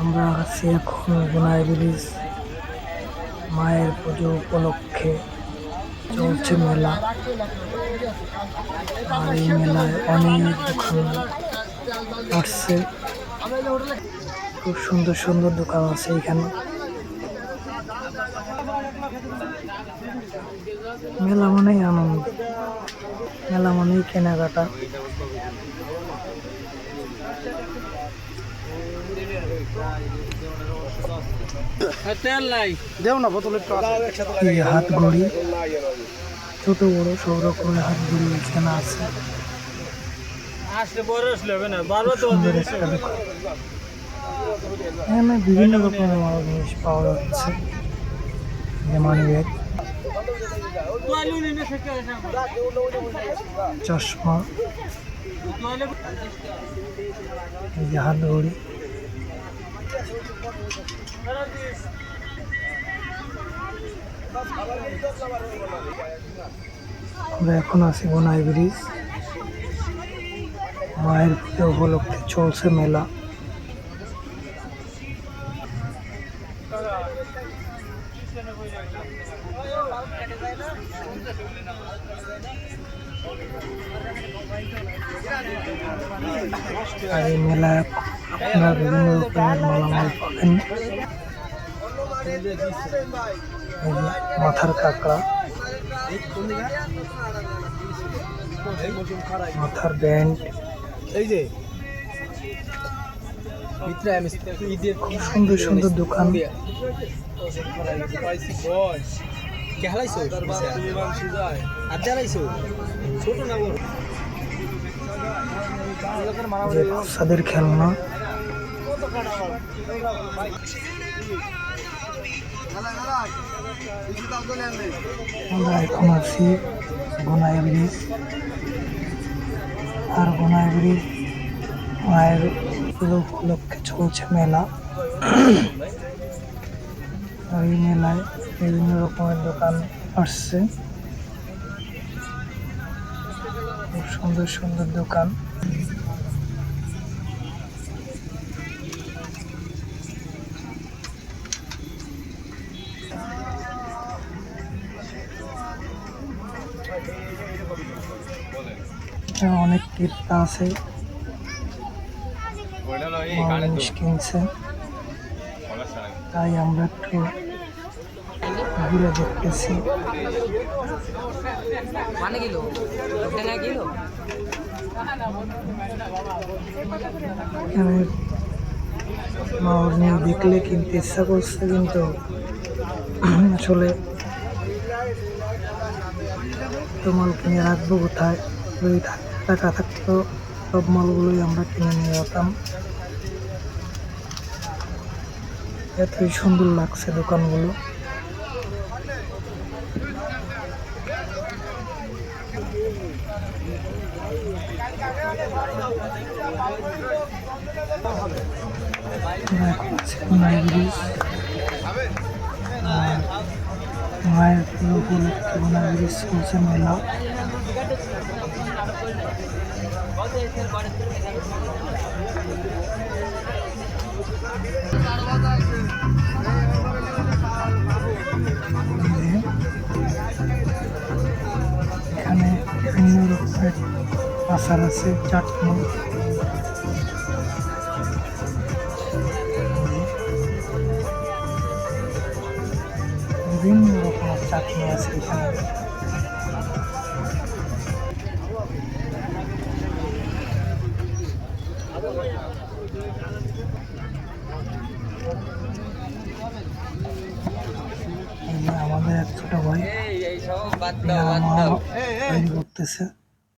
আমরা আছি এখন গুনাই ব্রিজ মায়ের পুজো উপলক্ষে চলছে মেলা। আর এই মেলায় অনেক দোকান আসছে। খুব সুন্দর সুন্দর দোকান আছে এখানে। মেলা মানেই আনন্দ। মেলা মানেই কেনাকাটা। দেও না এই হাত ঘড়ি ছোট বড় সব রকমের হাত ঘড়ি এখানে আছে। এখানে বিভিন্ন রকমের জিনিস পাওয়া যাচ্ছে। মানি চশমা। হাত ঘড়ি আমরা এখন আছি বোনাই ব্রিজ। মায়ের পুজো উপলক্ষে চলছে মেলা। আর এই মেলায় আপনারা বিভিন্ন রকমের মালামাল পাবেন। মাথার কাঁকড়া। মাথার ব্যান্ড। এই যে। খুব সুন্দর সুন্দর দোকান। আর জ্বালাইছো? ছোট না বড়? খেলনা। আমরা এখন আছি গোনাই ব্রিজ। আর গোনাই ব্রিজ মায়ের উপলক্ষে চলছে মেলা। এই মেলায় বিভিন্ন রকমের দোকান আসছে। খুব সুন্দর সুন্দর দোকান। অনেক ক্রেতা আছে। জিনিস কিনছে। তাই আমরা একটু ঘুরে দেখতেছি। কিলো টাকা কিলো এখানে দেখলে কিনতে ইচ্ছা করছে, কিন্তু আসলে তো মাল কিনে রাখব কোথায়? থাক- টাকা থাকতো, সব মালগুলোই আমরা কিনে নিয়ে যেতাম। এতই সুন্দর লাগছে দোকানগুলো। মায়ের পুজো উপলক্ষে মায়ের ব্রিজ চলছে মেলা যে এখানে বিভিন্ন রকমের আচার আছে চাটনি বিভিন্ন রকমের চাটনি আছে এখানে। আমাদের এক ছোট ভাই করতেছে।